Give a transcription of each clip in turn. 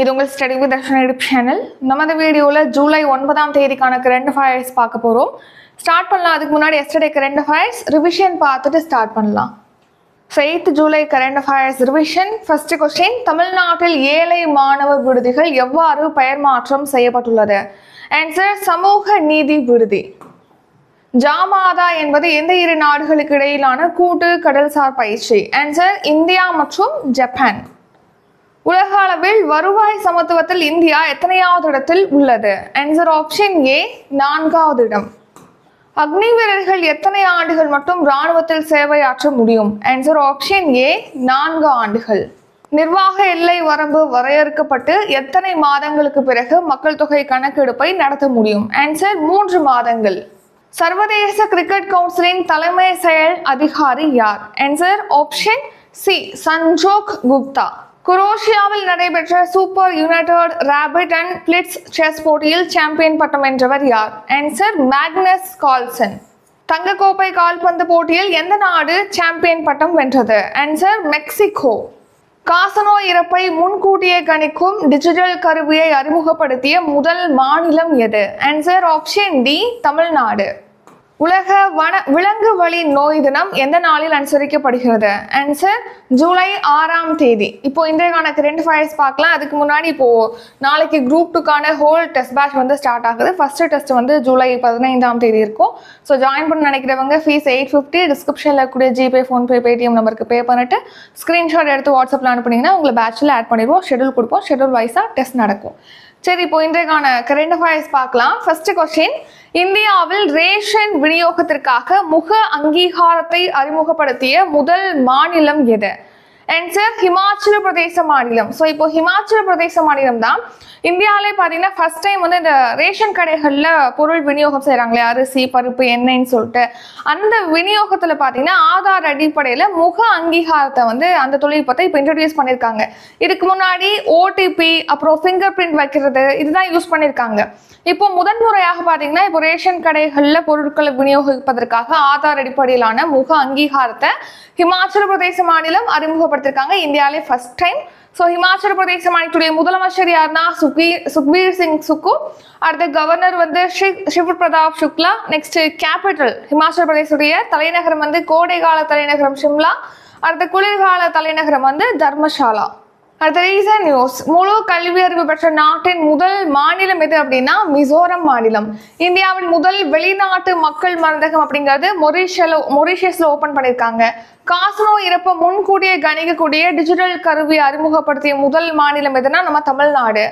இது உங்கள் study with Darshan எடுப் சேனல் நமது வீடியோவில் ஜூலை ஒன்பதாம் தேதிக்கான கரண்ட் ஃபயர்ஸ் பார்க்க போகிறோம் ஸ்டார்ட் பண்ணலாம். அதுக்கு முன்னாடி எஸ்டர்டே கரண்ட் ஃபயர்ஸ் ரிவிஷன் பார்த்துட்டு ஸ்டார்ட் பண்ணலாம். So eight July current affairs revision first question தமிழ்நாட்டில் ஏழை மாணவர் விடுதிகள் எவ்வாறு பெயர் மாற்றம் செய்யப்பட்டுள்ளது? ஆன்சர் சமூக நீதி விடுதி. ஜாமாதா என்பது எந்த இரு நாடுகளுக்கு இடையிலான கூட்டு கடல்சார் பயிற்சி? ஆன்சர் இந்தியா மற்றும் ஜப்பான் உலக அளவில் வருவாய் சமத்துவத்தில் இந்தியா எத்தனையாவது இடத்தில் உள்ளது? ஆன்சர் ஆப்ஷன் ஏ நான்காவது இடம். அக்னி வீரர்கள் எத்தனை ஆண்டுகள் மட்டும் ராணுவத்தில் சேவையாற்ற முடியும்? ஆன்சர் ஆப்ஷன் ஏ நான்கு ஆண்டுகள். நிர்வாக எல்லை வரம்பு வரையறுக்கப்பட்டு எத்தனை மாதங்களுக்கு பிறகு மக்கள் தொகை கணக்கெடுப்பை நடத்த முடியும்? ஆன்சர் மூன்று மாதங்கள். சர்வதேச கிரிக்கெட் கவுன்சிலின் தலைமை செயல் அதிகாரி யார்? Answer option C Sanjog Gupta. குரோஷியாவில் நடைபெற்ற super united rapid and blitz chess போட்டியில் சாம்பியன் பட்டம் வென்றவர் யார்? ஆன்சர் மேக்னஸ் கால்சன் தங்கக்கோப்பை கால்பந்து போட்டியில் எந்த நாடு சாம்பியன் பட்டம் வென்றது? ஆன்சர் மெக்சிகோ காசநோய் இறப்பை முன்கூட்டியே கணிக்கும் டிஜிட்டல் கருவியை அறிமுகப்படுத்திய முதல் மாநிலம் எது? Answer option D Tamil Nadu. உலக வன விலங்கு வழி நோய் தினம் எந்த நாளில் அனுசரிக்கப்படுகிறது? ஆன்சர் ஜூலை ஆறாம் தேதி. இப்போ இன்றைய கணக்கு ரெண்டு ஃபைல்ஸ் பார்க்கலாம். அதுக்கு முன்னாடி இப்போ நாளைக்கு குரூப் டூக்கான ஹோல் டெஸ்ட் பேட்ச் வந்து ஸ்டார்ட் ஆகுது. ஃபர்ஸ்ட் டெஸ்ட் வந்து ஜூலை பதினைந்தாம் தேதி இருக்கும். ஸோ ஜாயின் பண்ண நினைக்கிறவங்க ஃபீஸ் எயிட் ஃபிஃப்டி டிஸ்கிரிப்ஷனில் இருக்கக்கூடிய ஜிபே ஃபோன்பே பேடிஎம் நம்பருக்கு பே பண்ணிட்டு ஸ்க்ரீன்ஷாட் எடுத்து வாட்ஸ்அப்பில் அனுப்புனீங்கன்னா உங்களை பேட்சில் ஆட் பண்ணிடுவோம் ஷெடியூல் கொடுப்போம். ஷெடியூல் வைஸாக டெஸ்ட் நடக்கும். சரி இப்போ இன்றைக்கான கரண்ட் அஃபேர்ஸ் பார்க்கலாம். ஃபர்ஸ்ட் கொஸ்டின் இந்தியாவில் ரேஷன் விநியோகத்திற்காக முக அங்கீகாரத்தை அறிமுகப்படுத்திய முதல் மாநிலம் எது? அண்ட் சார் ஹிமாச்சல பிரதேச மாநிலம் ஸோ இப்போ ஹிமாச்சல பிரதேச மாநிலம் தான் இந்தியாவிலே பார்த்தீங்கன்னா ஃபர்ஸ்ட் டைம் வந்து இந்த ரேஷன் கடைகளில் பொருள் விநியோகம் செய்கிறாங்களே அரிசி பருப்பு எண்ணெய்ன்னு சொல்லிட்டு. அந்த விநியோகத்தில் பார்த்தீங்கன்னா ஆதார் அடிப்படையில் முக அங்கீகாரத்தை வந்து அந்த தொழில்நுட்பத்தை இப்போ இன்ட்ரடியூஸ் பண்ணியிருக்காங்க. இதுக்கு முன்னாடி ஓடிபி அப்புறம் ஃபிங்கர் பிரிண்ட் வைக்கிறது இதுதான் யூஸ் பண்ணியிருக்காங்க. இப்போ முதன்முறையாக பார்த்தீங்கன்னா இப்போ ரேஷன் கடைகளில் பொருட்களை விநியோகிப்பதற்காக ஆதார் அடிப்படையிலான முக அங்கீகாரத்தை ஹிமாச்சல பிரதேச மாநிலம் அறிமுகப்படுத்திருக்காங்க இந்தியாவிலே first time so Himachal Pradesh மாநிலத்துடைய முதலமைச்சர் யாருன்னா சுக்பீர் சுக்பீர் சிங் சுக்கு. அடுத்த கவர்னர் வந்து சிவ் பிரதாப் சுக்லா. நெக்ஸ்ட் கேபிட்டல் ஹிமாச்சல பிரதேசத்துடைய தலைநகரம் வந்து கோடைகால தலைநகரம் சிம்லா அடுத்த குளிர்கால தலைநகரம் வந்து தர்மசாலா. அடுத்த ரீசன் நியூஸ் முழு கல்வி அறிவு பெற்ற நாட்டின் முதல் மாநிலம் எது அப்படின்னா மிசோரம் மாநிலம். இந்தியாவின் முதல் வெளிநாட்டு மக்கள் மருந்தகம் அப்படிங்கிறது மொரிஷியல மொரிஷியஸ்ல ஓபன் பண்ணியிருக்காங்க. காசநோய் இறப்பை முன்கூட்டியே கணிக்கக்கூடிய டிஜிட்டல் கருவி அறிமுகப்படுத்திய முதல் மாநிலம் எதுனா நம்ம தமிழ்நாடு.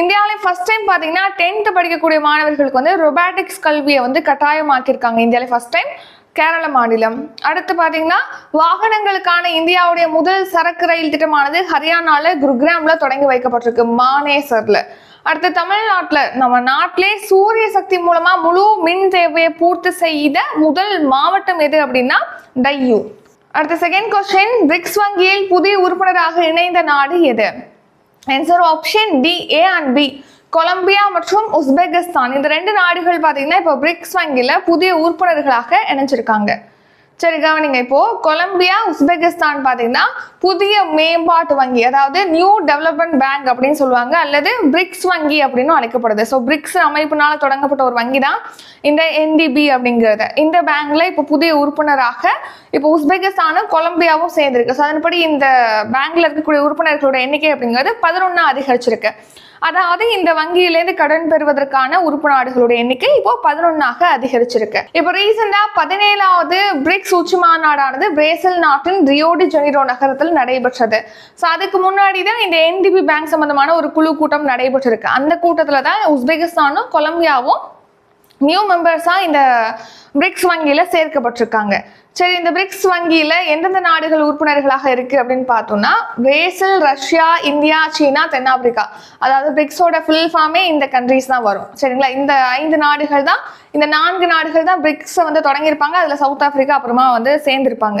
இந்தியாவிலே ஃபர்ஸ்ட் டைம் பார்த்தீங்கன்னா டென்த் படிக்கக்கூடிய மாணவர்களுக்கு வந்து ரொபாட்டிக்ஸ் கல்வியை வந்து கட்டாயமாக்கியிருக்காங்க. இந்தியாவிலே ஃபர்ஸ்ட் டைம் கேரள மாநிலம். அடுத்து பார்த்தீங்கன்னா வாகனங்களுக்கான இந்தியாவுடைய முதல் சரக்கு ரயில் திட்டமானது ஹரியானால குருகிராம்ல தொடங்கி வைக்கப்பட்டிருக்கு மானேசர்ல. அடுத்து தமிழ்நாட்டில் நம்ம நாட்டிலே சூரிய சக்தி மூலமா முழு மின் தேவையை பூர்த்தி செய்த முதல் மாவட்டம் எது அப்படின்னா டையூ. அடுத்த செகண்ட் கொஸ்டின் பிரிக்ஸ் வங்கியில் புதிய உறுப்பினராக இணைந்த நாடு எது? Answer option D A and B Colombia மற்றும் உஸ்பெகிஸ்தான் இந்த ரெண்டு நாடுகள் பார்த்தீங்கன்னா இப்போ பிரிக்ஸ் வங்கியில் புதிய உறுப்பினர்களாக இணைஞ்சிருக்காங்க. சரி கவனிங்க. இப்போ கொலம்பியா உஸ்பெகிஸ்தான் பார்த்தீங்கன்னா புதிய மேம்பாட்டு வங்கி அதாவது நியூ டெவலப்மெண்ட் பேங்க் அப்படின்னு சொல்லுவாங்க அல்லது பிரிக்ஸ் வங்கி அப்படின்னு அழைக்கப்படுது. ஸோ பிரிக்ஸ் அமைப்பினால் தொடங்கப்பட்ட ஒரு வங்கி தான் இந்த என்டிபி அப்படிங்கிறது. இந்த பேங்க்ல இப்போ புதிய உறுப்பினராக இப்போ உஸ்பெகிஸ்தானும் கொலம்பியாவும் சேர்ந்திருக்கு. ஸோ அதன்படி இந்த பேங்க்ல இருக்கக்கூடிய உறுப்பினர்களோட எண்ணிக்கை அப்படிங்கிறது பதினொன்னா அதிகரிச்சிருக்கு. அதாவது இந்த வங்கியிலேருந்து கடன் பெறுவதற்கான உறுப்பு நாடுகளுடைய எண்ணிக்கை இப்போ பதினொன்னாக அதிகரிச்சிருக்கு. இப்போ ரீசெண்டா பதினேழாவது பிரிக்ஸ் உச்சி மாநாடானது பிரேசில் நாட்டின் ரியோடி ஜெனிரோ நகரத்தில் நடைபெற்றது. ஸோ அதுக்கு முன்னாடி தான் இந்த என்டிபி பேங்க் சம்பந்தமான ஒரு குழு கூட்டம் நடைபெற்றிருக்கு. அந்த கூட்டத்தில் தான் உஸ்பெகிஸ்தானும் கொலம்பியாவும் நியூ மெம்பர்ஸாக இந்த பிரிக்ஸ் வங்கியில் சேர்க்கப்பட்டிருக்காங்க. சரி இந்த பிரிக்ஸ் வங்கியில் எந்தெந்த நாடுகள் உறுப்பினர்களாக இருக்கு அப்படின்னு பார்த்தோம்னா பிரேசில் ரஷ்யா இந்தியா சீனா தென்னாப்பிரிக்கா. அதாவது பிரிக்ஸோட ஃபுல் ஃபார்மே இந்த கண்ட்ரிஸ் தான் வரும். சரிங்களா? இந்த ஐந்து நாடுகள் தான் இந்த நான்கு நாடுகள் தான் பிரிக்ஸை வந்து தொடங்கியிருப்பாங்க. அதில் சவுத் ஆப்பிரிக்கா அப்புறமா வந்து சேர்ந்திருப்பாங்க.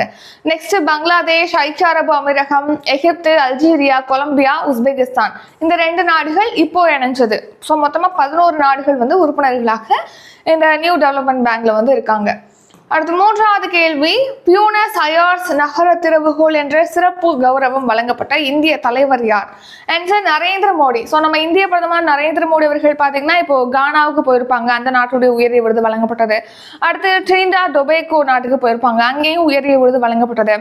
நெக்ஸ்ட் பங்களாதேஷ் ஐக்கிய அரபு அமீரகம் எகிப்து அல்ஜீரியா கொலம்பியா உஸ்பெகிஸ்தான். இந்த ரெண்டு நாடுகள் இப்போ இணைஞ்சது. ஸோ மொத்தமாக பதினோரு நாடுகள் வந்து உறுப்பினர்களாக இந்த நியூ டெவலப்மெண்ட் பேங்க்ல வந்து இருக்காங்க. அடுத்து மூன்றாவது கேள்வி. பியூனஸ் அயர்ஸ் நகர திறவுகோல் என்ற சிறப்பு கௌரவம் வழங்கப்பட்ட இந்திய தலைவர் யார்? என்று நரேந்திர மோடி. ஸோ நம்ம இந்திய பிரதமர் நரேந்திர மோடி அவர்கள் பார்த்தீங்கன்னா இப்போ கானாவுக்கு போயிருப்பாங்க. அந்த நாட்டுடைய உயரிய விருது வழங்கப்பட்டது. அடுத்து ட்ரிண்டா டொபேக்கோ நாட்டுக்கு போயிருப்பாங்க. அங்கேயும் உயரிய விருது வழங்கப்பட்டது.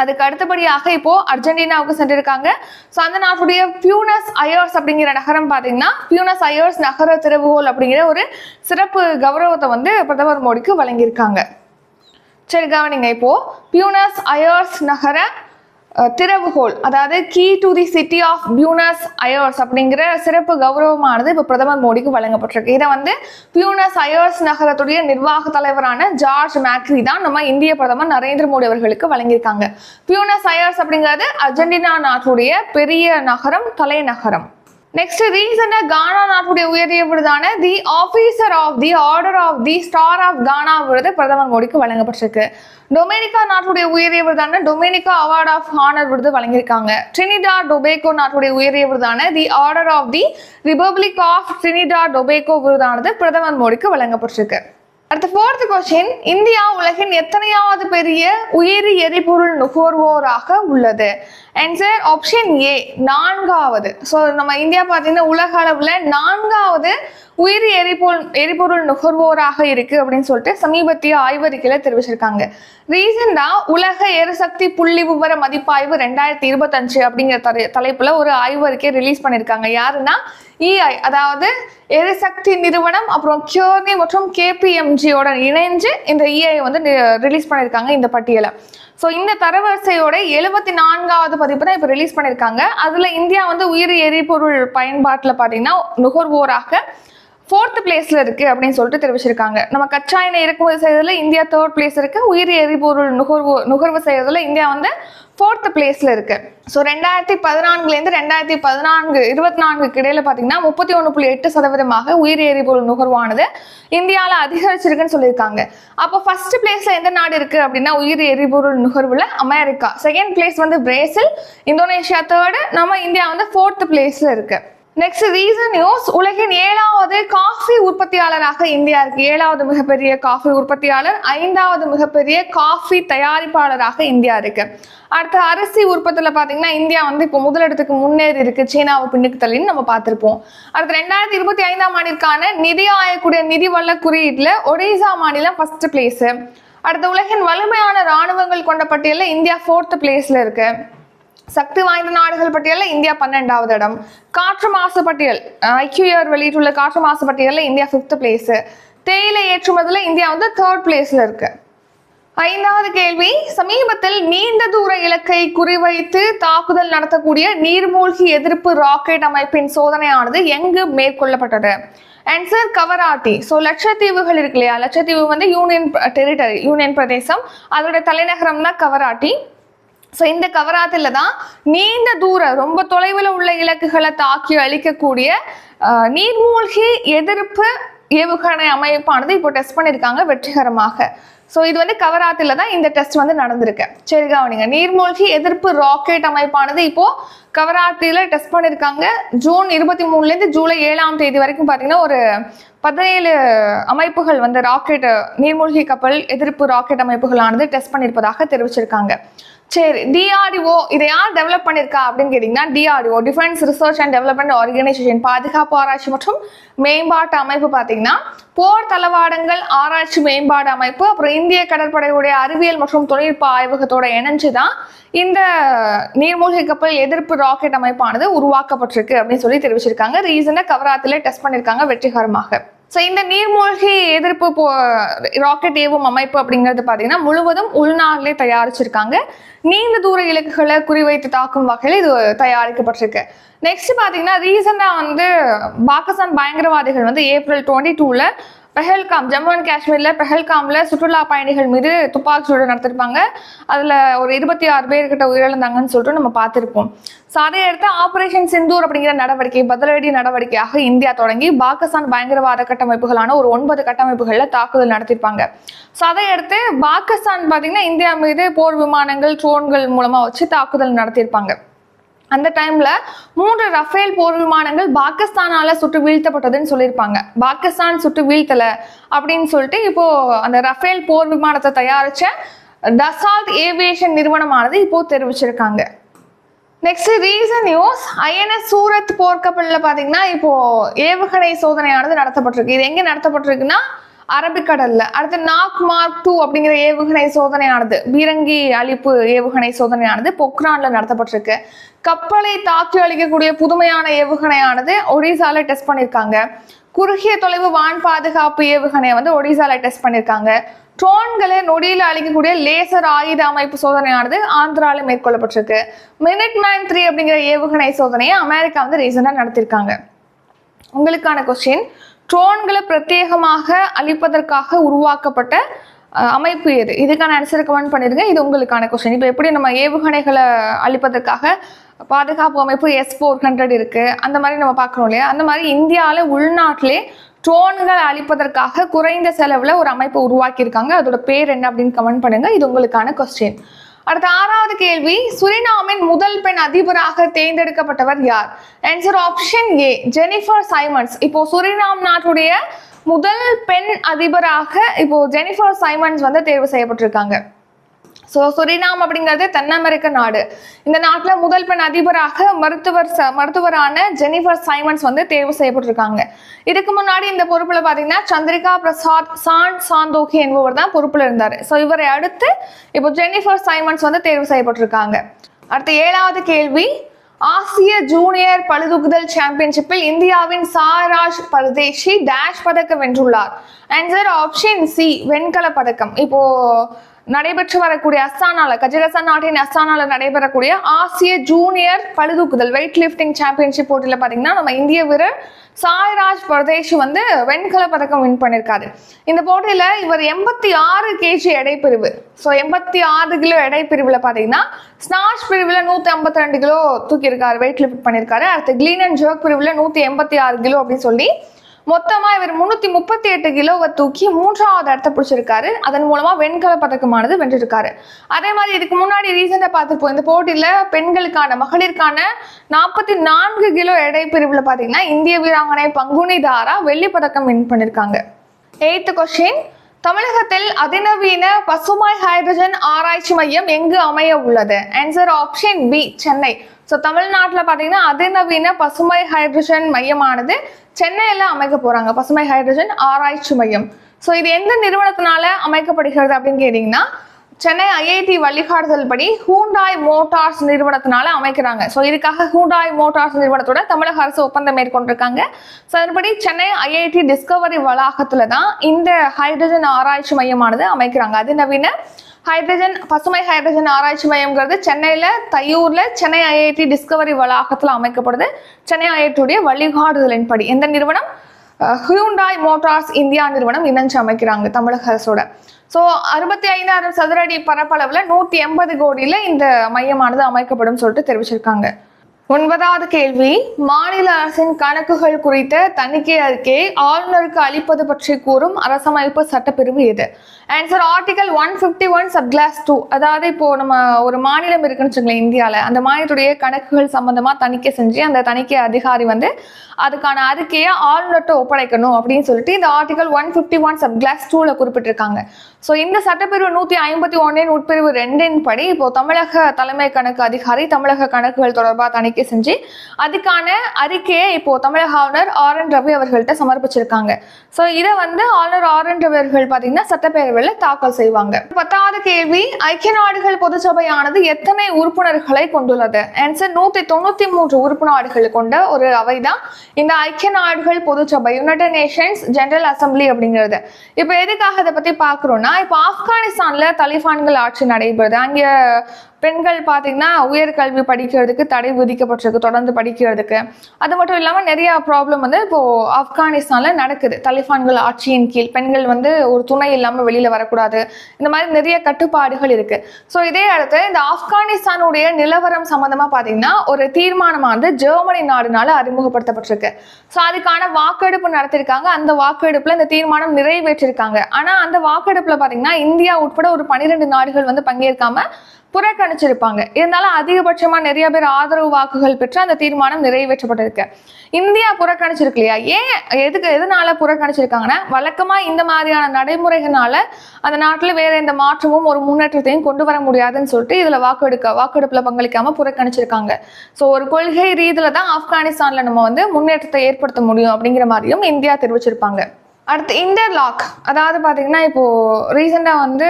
அதுக்கு அடுத்தபடியாக இப்போ அர்ஜென்டினாவுக்கு சென்றிருக்காங்க. ஸோ அந்த நாட்டுடைய பியூனஸ் அயர்ஸ் அப்படிங்கிற நகரம் பார்த்தீங்கன்னா பியூனஸ் அயர்ஸ் நகர திறவுகோல் அப்படிங்கிற ஒரு சிறப்பு கௌரவத்தை வந்து பிரதமர் மோடிக்கு வழங்கியிருக்காங்க. சரி கவனிங்க இப்போ. பியூனஸ் அயர்ஸ் நகர திறவுகோல் அதாவது key to the city of Buenos Aires அப்படிங்கிற சிறப்பு கௌரவமானது இப்போ பிரதமர் மோடிக்கு வழங்கப்பட்டிருக்கு. இதை வந்து பியூனஸ் அயர்ஸ் நகரத்துடைய நிர்வாக தலைவரான ஜார்ஜ் மேக்ரி தான் நம்ம இந்திய பிரதமர் நரேந்திர மோடி அவர்களுக்கு வழங்கியிருக்காங்க. பியூனஸ் அயர்ஸ் அப்படிங்கிறது அர்ஜென்டினா நாட்டுடைய பெரிய நகரம் தலைநகரம். நெக்ஸ்ட் ரீசெண்டாக கானா நாட்டுடைய உயரிய விருதான the officer of the order of the star of Ghana விருது பிரதமர் மோடிக்கு வழங்கப்பட்டிருக்கு. டொமினிகா நாட்டுடைய உயரிய விருதான டொமினிகா அவார்ட் ஆஃப் ஹானர் விருது வழங்கியிருக்காங்க. ட்ரினிடா டொபேக்கோ நாட்டுடைய உயரிய விருதான the order of the republic of Trinidad Tobago விருதானது பிரதமர் மோடிக்கு வழங்கப்பட்டிருக்கு. அடுத்த ஃபோர்த் கொஸ்டின் இந்தியா உலகின் எத்தனையாவது பெரிய உயிரி எரிபொருள் நுகர்வோராக உள்ளது? ஆன்சர் ஆப்ஷன் ஏ நான்காவது. ஸோ நம்ம இந்தியா பார்த்தீங்கன்னா உலக அளவில் நான்காவது உயிரி எரிபொருள் எரிபொருள் நுகர்வோராக இருக்குது அப்படின்னு சொல்லிட்டு சமீபத்திய ஆய்வறிக்கையில் தெரிவிச்சிருக்காங்க. ரீசெண்டாக உலக எரிசக்தி புள்ளி விவர மதிப்பாய்வு ரெண்டாயிரத்தி இருபத்தஞ்சு அப்படிங்கிற தலைப்பில் ஒரு ஆய்வறிக்கை ரிலீஸ் பண்ணியிருக்காங்க யாருன்னா இஐ அதாவது எரிசக்தி நிறுவனம் அப்புறம் கியோர்னி மற்றும் கேபிஎம்ஜியோட இணைஞ்சு இந்த இஐ வந்து ரிலீஸ் பண்ணியிருக்காங்க இந்த பட்டியலை. ஸோ இந்த தரவரிசையோட எழுபத்தி நான்காவது பதிப்பு தான் இப்போ ரிலீஸ் பண்ணியிருக்காங்க. அதில் இந்தியா வந்து உயிரி எரிபொருள் பயன்பாட்டில் பார்த்தீங்கன்னா நுகர்வோராக ஃபோர்த் பிளேஸ்ல இருக்கு அப்படின்னு சொல்லிட்டு தெரிவிச்சிருக்காங்க. நம்ம கச்சா எண்ணெய் இறக்குமதி செய்யறதுல இந்தியா தேர்ட் பிளேஸ் இருக்கு. உயிரி எரிபொருள் நுகர்வு நுகர்வு செய்யறதுல இந்தியா வந்து ஃபோர்த் பிளேஸ்ல இருக்கு. ஸோ ரெண்டாயிரத்தி பதினான்குலேருந்து ரெண்டாயிரத்தி பதினான்கு இருபத்தி நான்குக்கு இடையில பார்த்தீங்கன்னா முப்பத்தி ஒன்று புள்ளி எட்டு சதவீதமாக உயிரி எரிபொருள் நுகர்வானது இந்தியாவில் அதிகரிச்சிருக்குன்னு சொல்லியிருக்காங்க. அப்போ ஃபர்ஸ்ட் பிளேஸ்ல எந்த நாடு இருக்கு அப்படின்னா உயிரி எரிபொருள் நுகர்வுல? அமெரிக்கா. செகண்ட் பிளேஸ் வந்து பிரேசில் இந்தோனேஷியா தேர்டு நம்ம இந்தியா வந்து ஃபோர்த் பிளேஸ்ல இருக்கு. நெக்ஸ்ட் ரீசன் நியூஸ் உலகின் ஏழாவது காஃபி உற்பத்தியாளராக இந்தியா இருக்கு. ஏழாவது மிகப்பெரிய காஃபி உற்பத்தியாளர் ஐந்தாவது மிகப்பெரிய காஃபி தயாரிப்பாளராக இந்தியா இருக்கு. அடுத்து அரிசி உற்பத்தியில் பார்த்தீங்கன்னா இந்தியா வந்து இப்போ முதலிடத்துக்கு முன்னேறி இருக்கு. சீனாவை பின்னுக்கு தள்ளின்னு நம்ம பார்த்துருப்போம். அடுத்து ரெண்டாயிரத்தி இருபத்தி ஐந்தாம் ஆண்டிற்கான நிதி ஆயக்கூடிய நிதி வல்ல குறியீட்டில் ஒடிசா மாநிலம் ஃபர்ஸ்ட் பிளேஸ் அடுத்து உலகின் வலிமையான இராணுவங்கள் கொண்ட பட்டியலில் இந்தியா ஃபோர்த் பிளேஸ்ல இருக்கு. சக்தி வாய்ந்த நாடுகள் பட்டியலில் இந்தியா பன்னெண்டாவது இடம். காற்று மாசு பட்டியல் ஐக்கியூஆர் வெளியிட்டுள்ள காற்று மாசு பட்டியலில் இந்தியா ஃபிஃப்த் பிளேஸு தேயிலை ஏற்றுமதியில் இந்தியா வந்து தேர்ட் பிளேஸில் இருக்கு. ஐந்தாவது கேள்வி சமீபத்தில் நீண்ட தூர இலக்கை குறிவைத்து தாக்குதல் நடத்தக்கூடிய நீர்மூழ்கி எதிர்ப்பு ராக்கெட் அமைப்பின் சோதனையானது எங்கு மேற்கொள்ளப்பட்டது? ஆன்சர் கவராட்டி ஸோ லட்சத்தீவுகள் இருக்கு இல்லையா? லட்சத்தீவு வந்து யூனியன் டெரிட்டரி யூனியன் பிரதேசம். அதோட தலைநகரம் தான் கவராட்டி ஸோ இந்த கவராத்தில் தான் நீண்ட தூர ரொம்ப தொலைவில் உள்ள இலக்குகளை தாக்கி அழிக்கக்கூடிய நீர்மூழ்கி எதிர்ப்பு ஏவுகணை அமைப்பானது இப்போ டெஸ்ட் பண்ணியிருக்காங்க வெற்றிகரமாக. ஸோ இது வந்து கவராத்தில் தான் இந்த டெஸ்ட் வந்து நடந்திருக்கு. சரி கவனிங்க. நீர்மூழ்கி எதிர்ப்பு ராக்கெட் அமைப்பானது இப்போ கவராத்தியில் டெஸ்ட் பண்ணியிருக்காங்க ஜூன் இருபத்தி மூணுலேருந்து ஜூலை ஏழாம் தேதி வரைக்கும் பார்த்தீங்கன்னா ஒரு பதினேழு அமைப்புகள் வந்து ராக்கெட் நீர்மூழ்கி கப்பல் எதிர்ப்பு ராக்கெட் அமைப்புகளானது டெஸ்ட் பண்ணியிருப்பதாக தெரிவிச்சிருக்காங்க. சரி டிஆர்டிஓ இதை யார் டெவலப் பண்ணியிருக்கா அப்படின்னு கேட்டிங்கன்னா DRDO defence research and development organisation பாதுகாப்பு ஆராய்ச்சி மற்றும் மேம்பாட்டு அமைப்பு பார்த்தீங்கன்னா போர் தளவாடங்கள் ஆராய்ச்சி மேம்பாடு அமைப்பு அப்புறம் இந்திய கடற்படையுடைய அறிவியல் மற்றும் தொழில்நுட்ப ஆய்வகத்தோட இணைஞ்சு தான் இந்த நீர்மூழ்கி கப்பல் எதிர்ப்பு ராக்கெட் அமைப்பானது உருவாக்கப்பட்டிருக்கு அப்படின்னு சொல்லி தெரிவிச்சிருக்காங்க. ரீசனாக கவராத்தில் டெஸ்ட் பண்ணியிருக்காங்க வெற்றிகரமாக. ஸோ இந்த நீர்மூழ்கி எதிர்ப்பு போ ராக்கெட் ஏவும் அமைப்பு அப்படிங்கிறது பார்த்தீங்கன்னா முழுவதும் உள்நாட்டிலே தயாரிச்சிருக்காங்க. நீண்ட தூர இலக்குகளை குறிவைத்து தாக்கும் வகையில் இது தயாரிக்கப்பட்டிருக்கு. நெக்ஸ்ட் பார்த்தீங்கன்னா ரீசெண்டாக வந்து பாகிஸ்தான் பயங்கரவாதிகள் வந்து ஏப்ரல் டுவெண்ட்டி டூவில் பெஹல்காம் ஜம்மு அண்ட் காஷ்மீரில் பெஹல்காமில் சுற்றுலா பயணிகள் மீது துப்பாக்கி சூடு நடத்திருப்பாங்க. அதில் ஒரு இருபத்தி ஆறு பேர்கிட்ட உயிரிழந்தாங்கன்னு சொல்லிட்டு நம்ம பார்த்துருப்போம். ஸோ அதை அடுத்து ஆபரேஷன் சிந்தூர் அப்படிங்கிற நடவடிக்கை பதிலடி நடவடிக்கையாக இந்தியா தொடங்கி பாகிஸ்தான் பயங்கரவாத கட்டமைப்புகளான ஒரு ஒன்பது கட்டமைப்புகளில் தாக்குதல் நடத்திருப்பாங்க. ஸோ அதை அடுத்து பாகிஸ்தான் பார்த்தீங்கன்னா இந்தியா மீது போர் விமானங்கள் ட்ரோன்கள் மூலமாக வச்சு தாக்குதல் நடத்தியிருப்பாங்க அந்த டைம்ல மூன்று ரஃபேல் போர் விமானங்கள் பாகிஸ்தானால சுட்டு வீழ்த்தப்பட்டதுன்னு சொல்லியிருப்பாங்க. பாகிஸ்தான் சுட்டு வீழ்த்தல அப்படின்னு சொல்லிட்டு இப்போ அந்த ரஃபேல் போர் விமானத்தை தயாரிச்ச டசால்ட் ஏவியேஷன் நிறுவனமானது இப்போ தெரிவிச்சிருக்காங்க. Next reason news INS Surat போர்க்கப்பலில் பார்த்தீங்கன்னா இப்போ ஏவுகணை சோதனையானது நடத்தப்பட்டிருக்கு. இது எங்கே நடத்தப்பட்டிருக்குன்னா அரபிக்கடல்ல. அடுத்து நாக் மார்க் டூ அப்படிங்கிற ஏவுகணை சோதனையானது பீரங்கி அழிப்பு ஏவுகணை சோதனையானது பொக்ரான்ல நடத்தப்பட்டிருக்கு. கப்பலை தாக்கி அழிக்கக்கூடிய புதுமையான ஏவுகணையானது ஒடிசால டெஸ்ட் பண்ணியிருக்காங்க குறுகிய தொலைவு வான் பாதுகாப்பு ஏவுகணையை வந்து ஒடிசால டெஸ்ட் பண்ணியிருக்காங்க ட்ரோன்களை நொடியில் அழிக்கக்கூடிய லேசர் ஆயுத அமைப்பு சோதனையானது ஆந்திரால மேற்கொள்ளப்பட்டிருக்கு. மினிட் மேன் த்ரீ அப்படிங்கிற ஏவுகணை சோதனையை அமெரிக்கா வந்து ரீசெண்டாக நடத்தியிருக்காங்க உங்களுக்கான கொஸ்டின் ட்ரோன்களை பிரத்யேகமாக அழிப்பதற்காக உருவாக்கப்பட்ட அமைப்பு எது? இதுக்கான ஆன்சர் கமெண்ட் பண்ணிடுங்க இது உங்களுக்கான கொஸ்டின் இப்போ எப்படி நம்ம ஏவுகணைகளை அழிப்பதற்காக பாதுகாப்பு அமைப்பு எஸ் ஃபோர் ஹண்ட்ரட் இருக்குது அந்த மாதிரி நம்ம பார்க்கணும் இல்லையா? அந்த மாதிரி இந்தியாவில் உள்நாட்டிலே ட்ரோன்களை அழிப்பதற்காக குறைந்த செலவில் ஒரு அமைப்பை உருவாக்கியிருக்காங்க. அதோட பேர் என்ன அப்படின்னு கமெண்ட் பண்ணுங்கள் இது உங்களுக்கான கொஸ்டின் அடுத்த ஆறாவது கேள்வி சுரினாமின் முதல் பெண் அதிபராக தேர்ந்தெடுக்கப்பட்டவர் யார்? Answer option A Jennifer Simons இப்போ சுரினாம் நாட்டுடைய முதல் பெண் அதிபராக இப்போ ஜெனிஃபர் சைமன்ஸ் வந்து தேர்வு செய்யப்பட்டிருக்காங்க. ஸோ சுரினாம் அப்படிங்கிறது தென் அமெரிக்க நாடு. இந்த நாட்டில் முதல் பெண் அதிபராக மருத்துவர் ச- மருத்துவரான ஜெனிஃபர் சைமன்ஸ் வந்து தேர்வு செய்யப்பட்டிருக்காங்க. இதுக்கு முன்னாடி இந்த பொறுப்பில் பார்த்தீங்கன்னா சந்திரிகா பிரசாத் சான் சாந்தோகி என்பவர் தான் பொறுப்பில் இருந்தார். ஸோ இவரை அடுத்து இப்போ ஜெனிஃபர் சைமன்ஸ் வந்து தேர்வு செய்யப்பட்டிருக்காங்க. அடுத்த ஏழாவது கேள்வி ஆசிய ஜூனியர் பழுதுகுதல் சாம்பியன்ஷிப்பில் இந்தியாவின் சாராஜ் பரதேஷி டேஷ் பதக்கம் வென்றுள்ளார். ஆன்சர் ஆப்ஷன் சி வெண்கல பதக்கம். இப்போ நடைபெற்று வரக்கூடிய அஸ்தானால கஜகஸ்தான் நாட்டின் அஸ்தானால நடைபெறக்கூடிய ஆசிய ஜூனியர் பழுதூக்குதல் வெயிட் லிஃப்டிங் சாம்பியன்ஷிப் போட்டியில் பார்த்தீங்கன்னா நம்ம இந்திய வீரர் சாய்ராஜ் பிரதேஷ் வந்து வெண்கல பதக்கம் வின் பண்ணியிருக்காரு இந்த போட்டியில் இவர் எண்பத்தி ஆறு கேஜி எடைப்பிரிவு. ஸோ எண்பத்தி ஆறு கிலோ எடைப்பிரிவில் பார்த்தீங்கன்னா ஸ்னாஷ் பிரிவில் நூற்றி ஐம்பத்தி ரெண்டு கிலோ தூக்கியிருக்காரு வெயிட் லிஃப்ட் பண்ணியிருக்காரு அடுத்து கிளீன் அண்ட் ஜர்க் பிரிவில் நூற்றி எண்பத்தி ஆறு கிலோ அப்படின்னு சொல்லி மொத்தமா இவர் முன்னூத்தி முப்பத்தி எட்டு கிலோவை தூக்கி மூன்றாவது இடத்தை பிடிச்சிருக்காரு. அதன் மூலமா வெண்கல பதக்கமானது வென்றிருக்காரு. அதே மாதிரி இதுக்கு முன்னாடி ரீசெண்டா பார்த்துருப்போம். இந்த போட்டியில பெண்களுக்கான மகளிருக்கான நாற்பத்தி நான்கு கிலோ எடை பிரிவுல பாத்தீங்கன்னா இந்திய வீராங்கனை பங்குனி தாரா வெள்ளி பதக்கம் வின் பண்ணிருக்காங்க. எய்த் கொஸ்டின் தமிழகத்தில் அதிநவீன பசுமை ஹைட்ரஜன் ஆராய்ச்சி மையம் எங்கு அமைய உள்ளது? Answer option B Chennai. So தமிழ்நாட்டில் பார்த்தீங்கன்னா அதிநவீன பசுமை ஹைட்ரஜன் மையமானது சென்னையில் அமைக்க போகிறாங்க பசுமை ஹைட்ரஜன் ஆராய்ச்சி மையம். ஸோ இது எந்த நிறுவனத்தினால அமைக்கப்படுகிறது அப்படின்னு கேட்டிங்கன்னா சென்னை ஐஐடி வழிகாட்டுதல் படி ஹூண்டாய் மோட்டார்ஸ் நிறுவனத்தினால அமைக்கிறாங்க. ஸோ இதுக்காக ஹூண்டாய் மோட்டார்ஸ் நிறுவனத்தோட தமிழக அரசு ஒப்பந்தம் மேற்கொண்டிருக்காங்க. ஸோ அதன்படி சென்னை ஐஐடி டிஸ்கவரி வளாகத்தில் தான் இந்த ஹைட்ரஜன் ஆராய்ச்சி மையமானது அமைக்கிறாங்க. அதிநவீன ஹைட்ரஜன் பசுமை ஹைட்ரஜன் ஆராய்ச்சி மையம்ங்கிறது சென்னையில் தையூரில் சென்னை ஐஐடி டிஸ்கவரி வளாகத்தில் அமைக்கப்படுது. சென்னை ஐஐடியுடைய வழிகாட்டுதலின்படி எந்த நிறுவனம்? ஹியூண்டாய் மோட்டார்ஸ் இந்தியா நிறுவனம் இணைஞ்சு அமைக்கிறாங்க தமிழக அரசோட. ஸோ அறுபத்தி ஐந்தாயிரம் சதுர அடி பரப்பளவில் நூற்றி எண்பது கோடியில் இந்த மையமானது அமைக்கப்படும் சொல்லிட்டு தெரிவிச்சிருக்காங்க. ஒன்பதாவது கேள்வி. மாநில அரசின் கணக்குகள் குறித்த தணிக்கை அறிக்கையை ஆளுநருக்கு அளிப்பது பற்றி கூறும் அரசமைப்பு சட்டப்பிரிவு எது? Answer article one fifty one sub clause two அதாவது இப்போ நம்ம ஒரு மாநிலம் இருக்குன்னு வச்சுங்களேன் இந்தியாவில் அந்த மாநிலத்துடைய கணக்குகள் சம்பந்தமா தணிக்கை செஞ்சு அந்த தணிக்கை அதிகாரி வந்து அதுக்கான அறிக்கையை ஆளுநர்கிட்ட ஒப்படைக்கணும் அப்படின்னு சொல்லிட்டு இந்த article one fifty one sub clause டூவில் குறிப்பிட்டிருக்காங்க. ஸோ இந்த சட்டப்பிரிவு நூற்றி ஐம்பத்தி ஒன்றின் உட்பிரிவு ரெண்டின் படி இப்போ தமிழக தலைமை கணக்கு அதிகாரி தமிழக கணக்குகள் தொடர்பாக தணிக்கை செஞ்சு அதுக்கான அறிக்கையை இப்போ தமிழக ஆளுநர் ஆர் என் ரவி அவர்கள்ட்ட சமர்ப்பிச்சிருக்காங்க. ஸோ இதை வந்து ஆளுநர் ஆர் என் ரவி அவர்கள் பார்த்தீங்கன்னா சட்டப்பேரவையில் தாக்கல் செய்வாங்க. பத்தாவது கேள்வி ஐக்கிய நாடுகள் பொதுச்சபையானது எத்தனை உறுப்பினர்களை கொண்டுள்ளது? ஆன்சர் நூற்றி தொண்ணூற்றி மூன்று உறுப்பினர்கள் கொண்ட ஒரு அவை தான் இந்த ஐக்கிய நாடுகள் பொதுச்சபை யுனைடெட் நேஷன்ஸ் ஜெனரல் அசம்பிளி அப்படிங்கிறது. இப்போ எதுக்காக இதை பற்றி பாக்குறோம்னா இப்போ ஆப்கானிஸ்தான்ல தலிபான்கள் ஆட்சி நடைபெறுது. அங்கே பெண்கள் பார்த்தீங்கன்னா உயர்கல்வி படிக்கிறதுக்கு தடை விதிக்கப்பட்டிருக்கு தொடர்ந்து படிக்கிறதுக்கு. அது மட்டும் இல்லாமல் நிறையா ப்ராப்ளம் வந்து இப்போது ஆப்கானிஸ்தானில் நடக்குது. தலிஃபான்கள் ஆட்சியின் கீழ் பெண்கள் வந்து ஒரு துணை இல்லாமல் வெளியில் வரக்கூடாது. இந்த மாதிரி நிறைய கட்டுப்பாடுகள் இருக்குது ஸோ இதே அடுத்து இந்த ஆப்கானிஸ்தானுடைய நிலவரம் சம்மந்தமாக பார்த்தீங்கன்னா ஒரு தீர்மானமானது ஜெர்மனி நாடுனால அறிமுகப்படுத்தப்பட்டிருக்கு. ஸோ அதுக்கான வாக்கெடுப்பு நடத்திருக்காங்க. அந்த வாக்கெடுப்பில் இந்த தீர்மானம் நிறைவேற்றிருக்காங்க. ஆனால் அந்த வாக்கெடுப்பில் பார்த்தீங்கன்னா இந்தியா உட்பட ஒரு பன்னிரெண்டு நாடுகள் வந்து பங்கேற்காம புறக்கணி நினைச்சிருப்பாங்க. இருந்தாலும் அதிகபட்சமா நிறைய பேர் ஆதரவு வாக்குகள் பெற்று அந்த தீர்மானம் நிறைவேற்றப்பட்டிருக்கு. இந்தியா புறக்கணிச்சிருக்கு இல்லையா ஏன் எதுக்கு எதனால புறக்கணிச்சிருக்காங்கன்னா வழக்கமா இந்த மாதிரியான நடைமுறைகளால அந்த நாட்டுல வேற எந்த மாற்றமும் ஒரு முன்னேற்றத்தையும் கொண்டு வர முடியாதுன்னு சொல்லிட்டு இதுல வாக்கெடுக்க வாக்கெடுப்புல பங்களிக்காம புறக்கணிச்சிருக்காங்க. ஸோ ஒரு கொள்கை ரீதியில தான் ஆப்கானிஸ்தான்ல நம்ம வந்து முன்னேற்றத்தை ஏற்படுத்த முடியும் அப்படிங்கிற மாதிரியும் இந்தியா தெரிவிச்சிருப்பாங்க. அடுத்து இன்டர்லாக் அதாவது பார்த்தீங்கன்னா இப்போது ரீசெண்டாக வந்து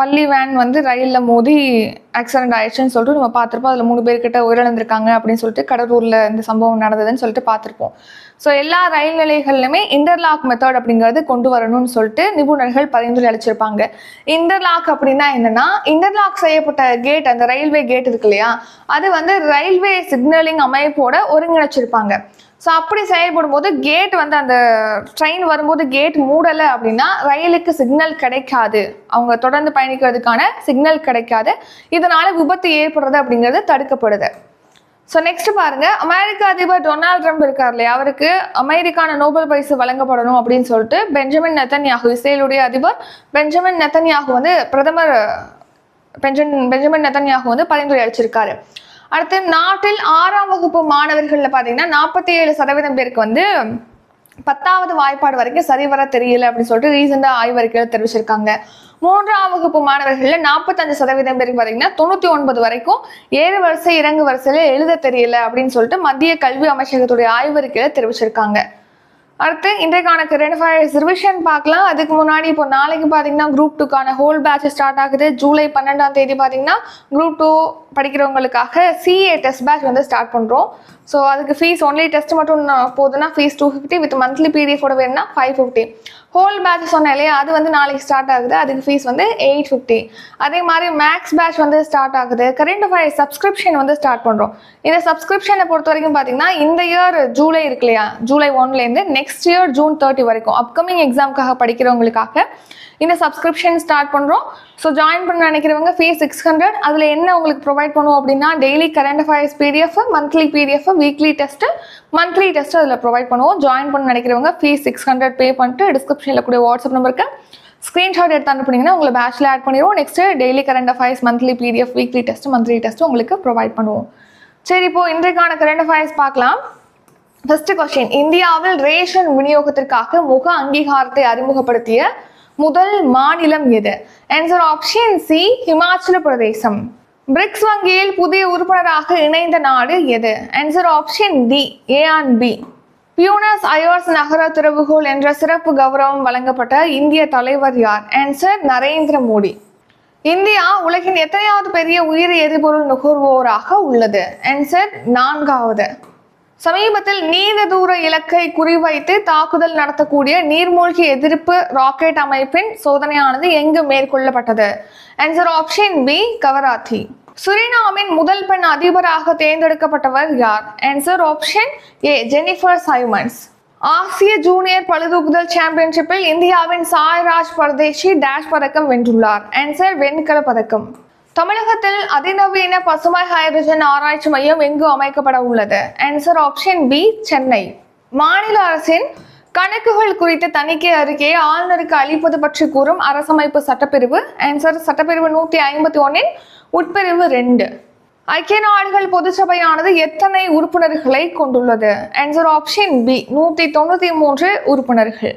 பள்ளி வேன் வந்து ரயிலில் மோதி ஆக்சிடென்ட் ஆயிடுச்சுன்னு சொல்லிட்டு நம்ம பார்த்துருப்போம். அதில் மூணு பேர்கிட்ட உயிரிழந்திருக்காங்க அப்படின்னு சொல்லிட்டு கடலூரில் இந்த சம்பவம் நடந்ததுன்னு சொல்லிட்டு பார்த்துருப்போம். ஸோ எல்லா ரயில் நிலைகள்லையுமே இன்டர்லாக் மெத்தட் அப்படிங்கிறது கொண்டு வரணும்னு சொல்லிட்டு நிபுணர்கள் பரிந்துரை அளிச்சிருப்பாங்க. இன்டர்லாக் அப்படின்னா என்னென்னா இன்டர்லாக் செய்யப்பட்ட கேட் அந்த ரயில்வே கேட் இருக்கு இல்லையா? அது வந்து ரயில்வே சிக்னலிங் அமைப்போட ஒருங்கிணைச்சிருப்பாங்க. ஸோ அப்படி செயல்படும் போது கேட் வந்து அந்த ட்ரெயின் வரும்போது கேட் மூடலை அப்படின்னா ரயிலுக்கு சிக்னல் கிடைக்காது. அவங்க தொடர்ந்து பயணிக்கிறதுக்கான சிக்னல் கிடைக்காது. இதனால விபத்து ஏற்படுறது அப்படிங்கிறது தடுக்கப்படுது. ஸோ நெக்ஸ்ட் பாருங்க. அமெரிக்க அதிபர் டொனால்ட் ட்ரம்ப் இருக்கார் இல்லையா? அவருக்கு அமெரிக்கான நோபல் பரிசு வழங்கப்படணும் அப்படின்னு சொல்லிட்டு பெஞ்சமின் நெத்தன்யாகு இஸ்ரேலுடைய அதிபர் பெஞ்சமின் நெத்தன்யாகு வந்து பிரதமர் பெஞ்சன் பெஞ்சமின் நெத்தன்யாகு வந்து பரிந்துரை அளிச்சிருக்காரு அடுத்து நாட்டில் ஆறாம் வகுப்பு மாணவர்கள்ல பார்த்தீங்கன்னா நாற்பத்தி ஏழு சதவீதம் பேருக்கு வந்து பத்தாவது வாய்ப்பாடு வரைக்கும் சரிவர தெரியல அப்படின்னு சொல்லிட்டு ரீசெண்டாக ஆய்வறிக்கையில் தெரிவிச்சிருக்காங்க. மூன்றாம் வகுப்பு மாணவர்கள்ல நாற்பத்தஞ்சு சதவீதம் பேருக்கு பார்த்தீங்கன்னா தொண்ணூற்றி ஒன்பது வரைக்கும் ஏழு வரிசை இறங்கு வரிசையில் எழுத தெரியல அப்படின்னு சொல்லிட்டு மத்திய கல்வி அமைச்சகத்துடைய ஆய்வறிக்கையில் தெரிவிச்சிருக்காங்க. அடுத்து இன்றைக்கான கரண்ட் அஃபேர்ஸ் ரிவிஷன் பார்க்கலாம். அதுக்கு முன்னாடி இப்போ நாளைக்கு பார்த்தீங்கன்னா குரூப் டூக்கான ஹோல் பேட்ச் ஸ்டார்ட் ஆகுது. ஜூலை பன்னெண்டாம் தேதி பார்த்தீங்கன்னா குரூப் டூ படிக்கிறவங்களுக்காக சிஏ டெஸ்ட் பேட்ச் வந்து ஸ்டார்ட் பண்ணுறோம் ஸோ அதுக்கு ஃபீஸ் ஒன்லி டெஸ்ட் மட்டும் போதுன்னா fees two fifty with monthly பிடிஎஃபோட வேணும்னா ஃபைவ் ஃபிஃப்டி ஹோல் பேட்ச் சொன்னேன் இல்லையா அது வந்து நாளைக்கு ஸ்டார்ட் ஆகுது. அதுக்கு ஃபீஸ் வந்து எயிட் ஃபிஃப்டி அதே மாதிரி மேக்ஸ் பேட்ச் வந்து ஸ்டார்ட் ஆகுது. கரண்ட் அஃபேர்ஸ் சப்ஸ்கிரிப்ஷன் வந்து ஸ்டார்ட் பண்ணுறோம் இந்த சப்ஸ்கிரிப்ஷனை பொறுத்த வரைக்கும் பார்த்தீங்கன்னா இந்த இயர் ஜூலை இருக்கு இல்லையா ஜூலை ஒன்லேருந்து நெக்ஸ்ட் இயர் ஜூன் தேர்ட்டி வரைக்கும் அப்கமிங் எக்ஸாமுக்காக படிக்கிறவங்களுக்காக இந்த சப்ஸ்கிரிப்ஷன் ஸ்டார்ட் பண்ணுறோம் ஸோ ஜாயின் பண்ண நினைக்கிறவங்க ஃபீஸ் சிக்ஸ் ஹண்ட்ரட் அதில் என்ன உங்களுக்கு ப்ரொவைட் பண்ணுவோம் அப்படின்னா daily current affairs PDF monthly PDF weekly test monthly test அதில் ப்ரொவைட் பண்ணுவோம். ஜாயின் பண்ண நினைக்கிறவங்க ஃபீஸ் சிக்ஸ் ஹண்ட்ரட் பே பண்ணிட்டு டிஸ்கிரிப்ஷனில் கூட வாட்ஸ்அப் நம்பருக்கு ஸ்க்ரீன்ஷாட் எடுத்து அனுப்புனீங்கன்னா உங்களை பேச்சில் ஆட் பண்ணிடுவோம். Next daily current affairs monthly PDF weekly test monthly test உங்களுக்கு ப்ரொவைட் பண்ணுவோம். சரி இப்போ இன்றைக்கான கரண்ட் அஃபேர்ஸ் பார்க்கலாம். ஃபர்ஸ்ட் கொஸ்டின் இந்தியாவில் ரேஷன் விநியோகத்திற்காக முக அங்கீகாரத்தை அறிமுகப்படுத்திய முதல் மாநிலம் எது? ஆன்சர் ஆப்ஷன் சி ஹிமாச்சல பிரதேசம் பிரிக்ஸ் வங்கியில் புதிய உறுப்பினராக இணைந்த நாடு எது? Answer option D A and B Buenos Aires நகர திறவுகோல் என்ற சிறப்பு கௌரவம் வழங்கப்பட்ட இந்திய தலைவர் யார்? ஆன்சர் நரேந்திர மோடி. இந்தியா உலகின் எத்தனையாவது பெரிய உயிரி எரிபொருள் நுகர்வோராக உள்ளது? ஆன்சர் நான்காவது. சமீபத்தில் நீண்ட தூர இலக்கை குறிவைத்து தாக்குதல் நடத்தக்கூடிய நீர்மூழ்கி எதிர்ப்பு ராக்கெட் அமைப்பின் சோதனையானது எங்கு மேற்கொள்ளப்பட்டது? Answer option B Kavaratti. சுரினாமின் முதல் பெண் அதிபராக தேர்ந்தெடுக்கப்பட்டவர் யார்? Answer option A Jennifer Simons ஆசிய ஜூனியர் பழுதூக்குதல் சாம்பியன்ஷிப்பில் இந்தியாவின் சாய்ராஜ் பரதேஷி டேஷ் பதக்கம் வென்றுள்ளார். ஆன்சர் வெண்கல பதக்கம். தமிழகத்தில் அதிநவீன பசுமை ஹைட்ரஜன் ஆராய்ச்சி மையம் எங்கு அமைக்கப்பட உள்ளது? Answer option B Chennai. மாநில அரசின் கணக்குகள் குறித்த தணிக்கை அறிக்கையை ஆளுநருக்கு அளிப்பது பற்றி கூறும் அரசமைப்பு சட்டப்பிரிவு. ஆன்சர் சட்டப்பிரிவு நூற்றி ஐம்பத்தி ஒன்னின் உட்பிரிவு ரெண்டு. ஐக்கிய நாடுகள் பொதுச்சபையானது எத்தனை உறுப்பினர்களை கொண்டுள்ளது? ஆன்சர் ஆப்ஷன் பி நூற்றி தொண்ணூற்றி மூன்று உறுப்பினர்கள்.